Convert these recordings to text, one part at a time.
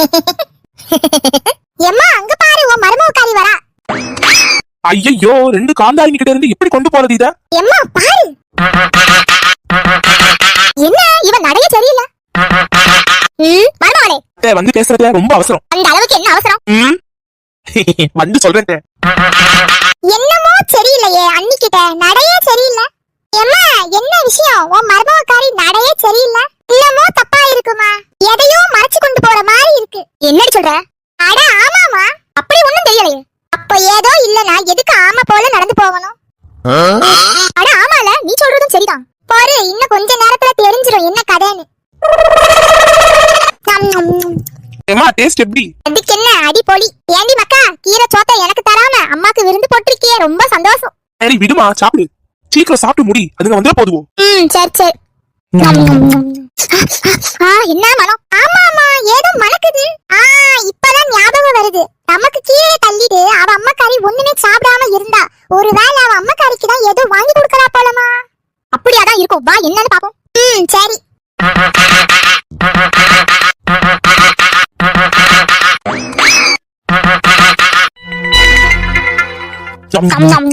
எம்மா அங்க பாரு உன் மருமகாரி வரா. ஐயோ ரெண்டு காந்தாரிங்க கிட்ட இருந்து எப்படி கொண்டு போறது இத? எம்மா பாரு. என்ன இவன் நடைய சரியில்லை? மருமகளே. வந்து பேசுறது ரொம்ப அவசரம். அந்த அளவுக்கு என்ன அவசரம்? வந்து சொல்றேன். என்னமோ சரியில்லையே அன்னிக்கிட்ட நடையே சரியில்லை. எம்மா என்ன விஷயம்? உன் மருமகாரி நடையே சரியில்லை? என்னமோ தப்பா இருக்குமா? எதையோ மறைச்சு கொண்டு போற மாதிரி இருக்கு. என்னடி சொல்ற? அட ஆமாமா அப்படி ஒண்ணும் தெரியலையே. அப்ப ஏதோ இல்லனா எதுக்கு ஆமா போல நடந்து போகணும்? அட ஆமால. நீ சொல்றதும் சரிதான். பாரு இன்னும் கொஞ்ச நேரத்துல தெரிஞ்சிரும் என்ன கதைன்னு. ஏமா டேஸ்ட் எப்படி? அதுக்கு என்ன அடி ஏண்டி மக்கா கீரை சோத்தை எனக்கு தராம அம்மாக்கு விருந்து போட்டிருக்கியே ரொம்ப சந்தோஷம். சரி விடுமா சாப்பிடு. சீக்கிரம் சாப்பிட்டு முடி. அதுங்க வந்துட போதுவோம் ம் சரி சரி. என்ன மனம்? ஆமா ஆமா ஏதோ மணக்குது. ஆ இப்பதான் ஞாபகம் வருது. நமக்கு கீழே தள்ளிட்டு அவ அம்மாக்காரி ஒண்ணுமே சாப்பிடாம இருந்தா. ஒருவேளை அவ அம்மாக்காரிக்கு தான் ஏதோ வாங்கி கொடுக்கறா போலமா. அப்படியா தான் இருக்கும். வா என்னன்னு பாப்போம் ம் சரி. சம் நம், நம்.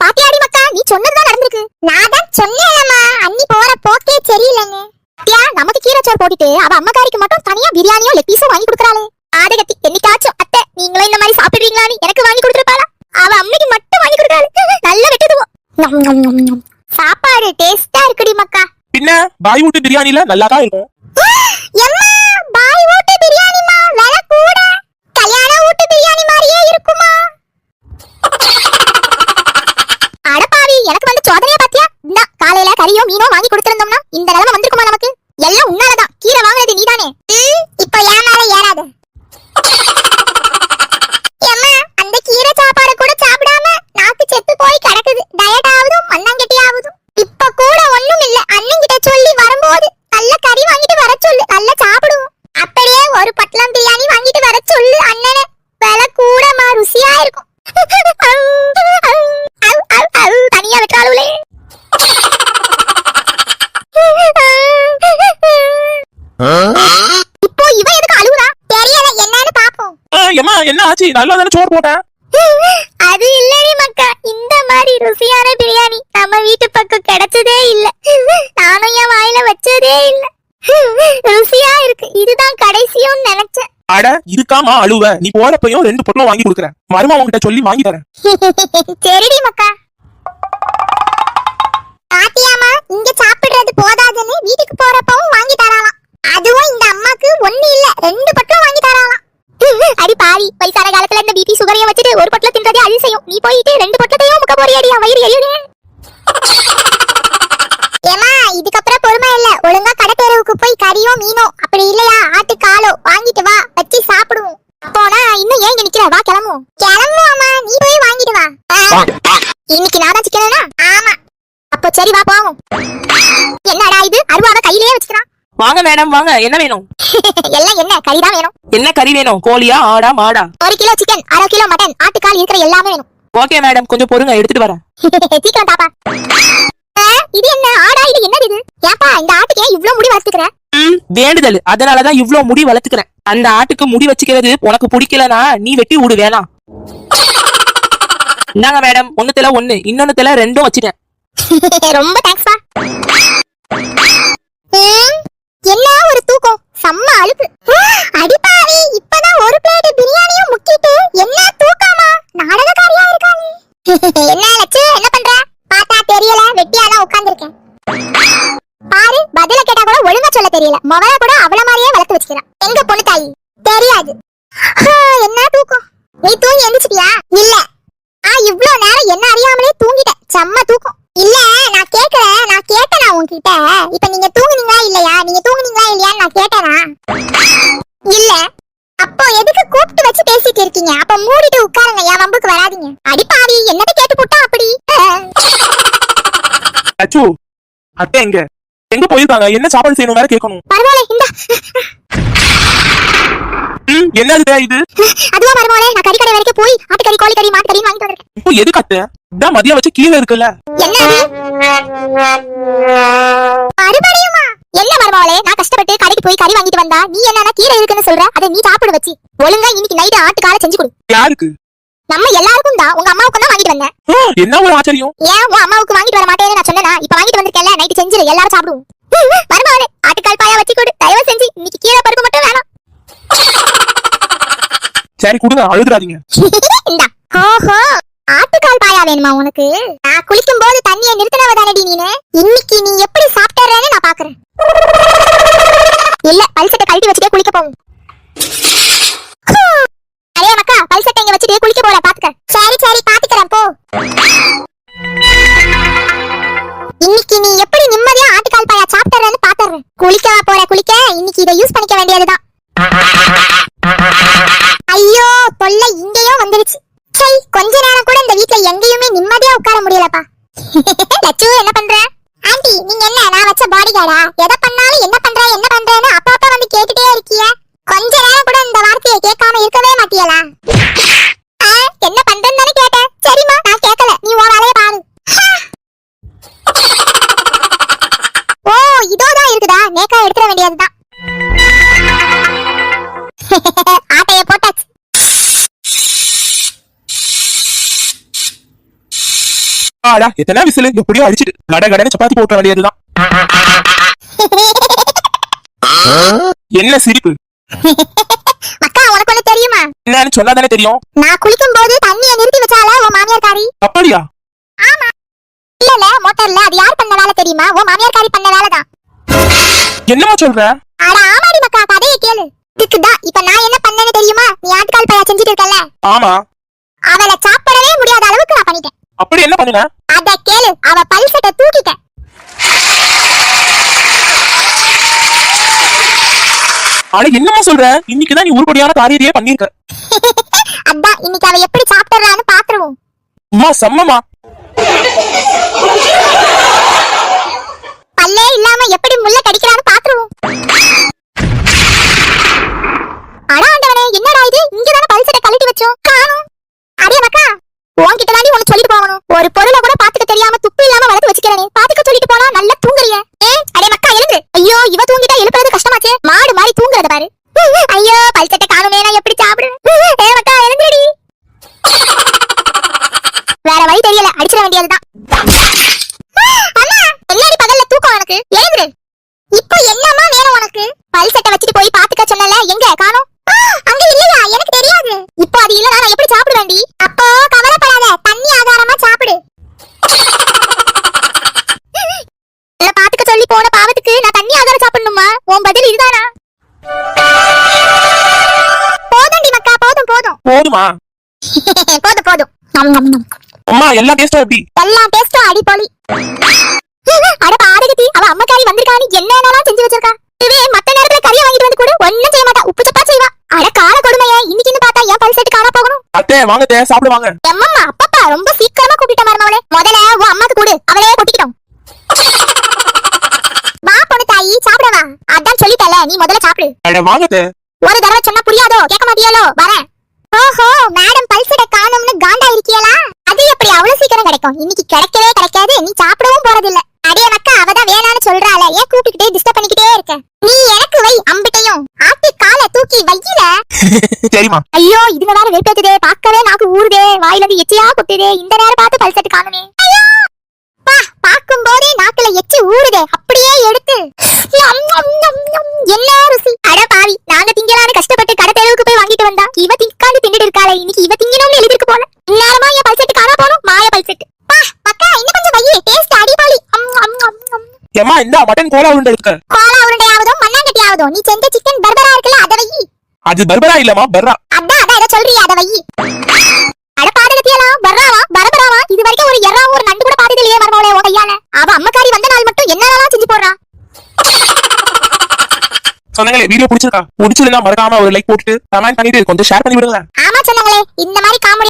பாத்தியாடி மக்கா நீ சொன்னதுதான் நடந்திருக்கு நான் தான் சொன்னேன்லம்மா அண்ணி போற போக்கே சரியில்லைன்னு பாத்தியா நமக்கு கீரை சோறு போட்டுட்டு அவ அம்மக்காரிக்கு மட்டும் தனியா பிரியாணியோ லெக் பீஸோ வாங்கி கொடுக்கறாளே. ஆதகத்தி என்னைக்காச்சும் அத்தை நீங்களும் இந்த மாதிரி சாப்பிடுறீங்களான்னு எனக்கு வாங்கி கொடுத்துருப்பாளா? அவ அம்மைக்கு மட்டும் வாங்கி கொடுக்கறாளே. நல்ல வெட்டுதுவோம். சாப்பாடு டேஸ்டா இருக்குடி மக்கா. பின்ன பாய் வீட்டு பிரியாணில நல்லா தான் இருக்கும் எம்மா பாய் வீட்டு பிரியாணிமா விலை கூட கல்யாண வீட்டு பிரியாணி மாதிரியே இருக்குமா அடப்பாவி எனக்கு வந்து சோதனைய பாத்தியா இந்த காலையில கறியோ மீனோ வாங்கி கொடுத்திருந்தோம்னா இந்த நிலைமை வந்திருக்குமா நமக்கு எல்லாம் உன்னாலதான் கீரை வாங்குனது நீதானே ம், இப்ப ஏன் மேல ஏறாது எம்மா அந்த கீரை சாப்பாடு கூட சாப்பிடாம நாக்கு செத்து போய் கிடக்குது டயட் ஆகுதும் மண்ணாங்கட்டி ஆகுதும் இப்ப கூட ஒண்ணும் இல்ல அண்ணன் கிட்ட சொல்லி வரும்போது நல்ல கறி வாங்கிட்டு வர சொல்லு நல்லா சாப்பிடுவோம் அப்படியே ஒரு பட்லம் பிரியாணி வாங்கிட்டு வர சொல்லு அண்ணனே விலை கூடமா ருசியா இருக்கும் அவ், அவ், அவ், தனியா விட்டாளுலே இப்போ இவ எதுக்கு அழுகுறா? தெரியல. என்னன்னு பாப்போம். ஆ, ஏம்மா என்ன ஆச்சு? நல்லா தானே சோறு போட்டேன் அது இல்லடி மக்கா. இந்த மாதிரி ருசியான பிரியாணி நம்ம வீட்டு பக்கம் கிடைச்சதே இல்ல. நானும் என் வாயில வச்சதே இல்ல. ருசியா இருக்கு. இதுதான் கடைசியும் நினைச்சேன். அட இருக்காமா அழுவ. நீ போறப்பையும் ரெண்டு பொட்டலம் வாங்கி கொடுக்குறேன் மருமா உன்கிட்ட சொல்லி வாங்கி தரேன். சரிடி மக்கா. பாத்தியாமா இங்க சாப்பிடுறது போதாதுன்னு வீட்டுக்கு போறப்பவும் வாங்கி தராளாம் அதுவும் இந்த அம்மாக்கு ஒண்ணு இல்ல ரெண்டு பட்டம் வாங்கி தராளாம் அடி பாவி வயசான காலத்துல இந்த பிபி சுகரையும் வச்சுட்டு ஒரு பொட்டல தின்றதே அதிசயம் நீ போயிட்டு ரெண்டு பொட்டத்தையும் முக்க போறியாடி என் வயிறு எரியுதே ஏமா இதுக்கப்புறம் பொறுமை இல்ல ஒழுங்கா கடை தெருவுக்கு போய் கறியோ மீனோ அப்படி இல்லையா ஆட்டு காலோ வாங்கிட்டு வா வச்சு சாப்பிடுவோம். போனா இன்னும் ஏன் இங்க நிக்கிற வா கிளம்புவோம். கிளம்புவாமா நீ போய் வாங்கிட்டு வா. இன்னைக்கு நான் தான் சிக்கனா ஆமா. அப்போ சரி வா போவோம். என்னடா இது? அருவாவை கையிலேயே வச்சுக்கிறான். வாங்க மேடம் வாங்க. என்ன வேணும்? எல்லாம் என்ன? கறி தான் வேணும். என்ன கறி வேணும்? கோழியா ஆடா மாடா? ஒரு கிலோ சிக்கன் அரை கிலோ மட்டன் ஆட்டுக்கால் இருக்கிற எல்லாமே வேணும். Okay madam. கொஞ்சம் பொறுங்க எடுத்துட்டு வரேன். சீக்கிரம் தாப்பா. ஆ, இது என்ன? ஆடா இது என்னது இது? ஏப்பா இந்த ஆட்டுக்கு இவ்ளோ முடி வளர்த்துக்கிற? வேண்டுதல். அதனாலதான் இவ்ளோ முடி வளர்த்துக்கிறேன். அந்த ஆட்டுக்கு முடி வச்சுக்கிறது உனக்கு பிடிக்கலனா நீ வெட்டி விடு வேணாம். இந்தாங்க மேடம் ஒண்ணுத்துல ஒண்ணு இன்னொன்னுத்துல ரெண்டும் வச்சுட்டேன். ரொம்ப தேங்க்ஸ்பா என்ன ஒரு தூக்கம்? செம்ம அழுப்பு. அடிப்பாவி இப்பதான் ஒரு பிளேட் பிரியாணியும் முக்கிட்டு என்ன தூக்கமா? நாடகக்காரியா இருக்காங்க என்ன லட்சு என்ன பண்ற? பார்த்தா தெரியல வெட்டியாதான் உட்கார்ந்திருக்கேன். பாரு பதில கேட்ட ஒழுங்கா சொல்ல தெரியல. மொபைல கூட அவள மாதிரியே வளர்த்து வச்சுக்கிறான். எங்க பொண்ணு தாயி? தெரியாது. என்ன தூக்கம்? நீ தூங்கி எந்திரிச்சிட்டியா? இல்ல. ஆ இவ்ளோ நேரம் என்ன அறியாமலே தூங்கிட்டேன் செம்ம தூக்கம். இல்ல நான் கேக்கல. நான் கேட்டனா உன்கிட்ட? இப்ப நீங்க தூங்குனீங்களா இல்லையா? நீங்க தூங்குனீங்களா இல்லையான்னு நான் கேட்டனா? இல்ல. அப்போ எதுக்கு கூப்பிட்டு வச்சு பேசிட்டு இருக்கீங்க? அப்ப மூடிட்டு உட்காருங்க. என் வம்புக்கு வராதீங்க. அடிப்பாவி என்னத்த கேட்டு போட்டா அப்படி? அச்சு அத்தை எங்க? எங்க போயிருக்காங்க? என்ன சாப்பாடு செய்யணும் வேற கேட்கணும். பரவாயில்ல இந்த. ம், என்னது இது? அதுவா மருமோளே நான் கறிக்கடை வரைக்கும் போய் ஆட்டுக்கறி கோழிக்கறி மாட்டுக்கறி வாங்கிட்டு வந்திருக்கேன். இப்போ எதுக்கு அத்தை? இதான் மதியம் வச்சு கீழே இருக்குல்ல. என்ன மறுபடியுமா? என்ன மருமோளே நான் கஷ்டப்பட்டு கடைக்கு கடைக்கு போய் கறி வாங்கிட்டு வந்தா நீ என்னன்னா கீரை இருக்குன்னு சொல்ற? அதை நீ சாப்பிட வச்சு. ஒழுங்கா இன்னைக்கு நைட்டு ஆட்டுக்கால செஞ்சு கொடு. யாருக்கு? நம்ம எல்லாருக்கும் தான் உங்க அம்மாவுக்கு தான் வாங்கிட்டு வந்தேன். என்ன ஒரு ஆச்சரியம்? ஏன் உன் அம்மாவுக்கு வாங்கிட்டு வர மாட்டேன்னு நான் சொன்னேனா? இப்ப வாங்கிட்டு வந்திருக்கேன்ல நைட்டு செஞ்சிரு எல்லாரும் சாப்பிடுவோம். வருமாவனே ஆட்டுக்கால் பாயா வச்சு கொடு. தயவு செஞ்சு இன்னைக்கு கீரை பருப்பு மட்டும் வேணாம். சரி கொடுங்க அழுதுறாதீங்க இந்தா. ஓஹோ ஆட்டுக்கால் பாயா வேணுமா உனக்கு? நான் குளிக்கும் போது தண்ணியை நிறுத்தினவ தானடி நீனு? இன்னைக்கு நீ எப்படி சாப்பிட்டறேன்னு நான் பாக்குறேன். இல்ல பல்சட்டை கழட்டி வச்சுட்டே குளிக்க போவோம் அரே மக்கா பல்சட்டை இங்க வச்சுட்டு குளிக்க போற பாத்துக்க. சரி சரி பாத்துக்கறேன் போ. இன்னைக்கு நீ ஆடா எத்தனை விசிலு எப்படியோ அடிச்சிட்டு கட கடன்னு சப்பாத்தி போட்ட வேண்டியதுதான் என்ன சிரிப்பு அக்கா உனக்கு தெரியுமா என்னன்னு சொன்னா தெரியும் நான் குளிக்கும் போது தண்ணியை நிறுத்தி வச்சால உன் மாமியார் காரி அப்படியா இல்ல இல்ல மோட்டார்ல அது யார் பண்ண வேலை தெரியுமா உன் மாமியார் காரி பண்ண வேலை தான் என்னமா சொல்ற அட ஆமாடி மக்கா கதையை கேளு இதுக்குதான் இப்ப நான் என்ன பண்ணேன்னு தெரியுமா நீ ஆட்டுக்கால் பையா செஞ்சுட்டு இருக்கல ஆமா அவளை சாப்பிடவே முடியாத அளவுக்கு நான் பண்ணிட்டேன் அப்படி என்ன பண்ணுன? அத கேளு அவ பல்சட்டை தூக்கிட்டேன் ஆனா என்னமா சொல்ற? இன்னைக்குதான் நீ உருப்படியான காரியத்தையே பண்ணிருக்க. அதான் இன்னைக்கு அவ எப்படி சாப்பிடுறான்னு பாத்துருவோம். அம்மா செம்மமா பல்லே இல்லாம எப்படி முள்ள கடிக்கிறான்னு பாத்துருவோம் அட ஆண்டவனே என்னடா இது இங்கதானே பல்சட்டை கழட்டி வச்சோம் காணோம் அடே மக்கா உன்கிட்ட தாண்டி ஒண்ணு சொல்லிட்டு போகணும் ஒரு பொருளை கூட பாத்துக்க தெரியாம துப்பு இல்லாம வளர்த்து வச்சுக்கிறேனே பாத்துக்க சொல்லிட்டு போனா நல்லா தூங்குறிய ஏ அடே மக்கா எழுந்து ஐயோ இவ தூங்கிட்டா எழுப்புறது கஷ்டமாச்சே மாடு பாரு. ஐயோ பல்சட்டை காணுமே நான் எப்படி சாப்பிடுவேன்? ஏ மக்கா எழுந்துடி வேற வழி தெரியல அடிச்சிட வேண்டியதுதான். அம்மா என்னடி பகல்ல தூக்கம் உனக்கு. எழுந்துரு. இப்போ என்னமா வேணும் உனக்கு? பல் சட்டை வச்சுட்டு போய் பாத்துக்க சொன்னல எங்க? காணோம். அங்க இல்லையா? போதும்? போதுமா போதும். அம்மா எல்லா டேஸ்டும் எப்படி? எல்லா டேஸ்டும் அடிப்பொலி அட பாடகத்தி அவ அம்மக்காரி வந்திருக்கான்னு என்னென்னலாம் செஞ்சு வச்சிருக்கா? இதுவே மத்த நேரத்துல கறியை வாங்கிட்டு வந்து கூட ஒண்ணும் செய்ய மாட்டா. உப்பு சப்பா செய்வா. அட கால கொடுமையே இன்னைக்குன்னு பார்த்தா ஏன் பல் செட்டு காணா போகணும். அத்தை வாங்க அத்தை, சாப்பிடுவாங்க எம்மம்மா அப்பப்பா ரொம்ப சீக்கிரமா கூப்பிட்ட மருமவளே முதல்ல உன் அம்மாக்கு கொடு அவளே கொட்டிக்கிட்டோம். வா பொண்ணு தாயி சாப்பிடவா. அதான் சொல்லிட்டல நீ முதல்ல சாப்பிடு. அட வாங்க அத்தை. ஒரு தடவை சொன்னா புரியாதோ கேட்க மாட்டியாலோ? வரேன். ஓஹோ மேடம் பல்சட காணும்னு காண்டா இருக்கியலா அது எப்படி அவ்வளவு சீக்கிரம் கிடைக்கும்? இன்னைக்கு கிடைக்கவே கிடைக்காது நீ சாப்பிடவும் போறதில்ல. அடே மக்கா அவதான் வேணான்னு சொல்றாள. ஏன் கூப்பிட்டுக்கிட்டே டிஸ்டர்ப் பண்ணிக்கிட்டே இருக்க? நீ எனக்கு வை அம்பிட்டையும். ஆட்டி காலை தூக்கி வையில. சரிம்மா. ஐயோ இதுல வேற வெறுப்பேத்துதே. பார்க்கவே நாக்கு ஊறுதே. வாயில இருந்து எச்சியா கொட்டுதே இந்த நேரம் பார்த்து பல்சட்டு காணுமே. பார்க்கும் போதே நாக்குல எச்சி ஊறுதே. அப்படியே எடுத்து. என்ன ருசி? அட பாவி நாங்க திங்கலான்னு கஷ்டப்பட்டு கடை தெருவுக்கு போய் வாங்கிட்டு வந்தா இவ திங்காந்து தின்னுட்டு இருக்காளே. இன்னைக்கு இவ திங்கணும்னு எழுதிருக்கு போல. நேரமா என் பல்செட்டு காணா போணும் மாய பல்செட்டு பா மக்கா இன்னும் கொஞ்சம் வையே. டேஸ்ட் அடிபாளி. ஏம்மா இந்த மட்டன் கோலா உருண்டை எடுக்க கோலா உருண்டையாவதோ மண்ணாங்கட்டி ஆவதோ நீ செஞ்ச சிக்கன் பர்பரா இருக்குல்ல அதை வை அது பர்பரா இல்லம்மா பர்ரா அதான் அதான் ஏதோ சொல்றியா அதை வை அட பாதகத்தியலாம் பர்றாவா பரபராவா இது வரைக்கும் ஒரு எறாவும் ஒரு நண்டு கூட பார்த்தது இல்லையே மருமவளே உன் கையால. அவ அம்மக்காரி வந்த நாள் மட்டும் என்னென்னலாம் செஞ்சு போடுறா? சொன்னங்களே வீடியோ பிடிச்சிருக்கா? பிடிச்சிருந்தா மறக்காம ஒரு லைக் போட்டு கமெண்ட் பண்ணிட்டு கொஞ்சம் ஷேர் பண்ணி விடுங்க ஆமா சொன்னங்களே இந்த மாதிரி காமெடி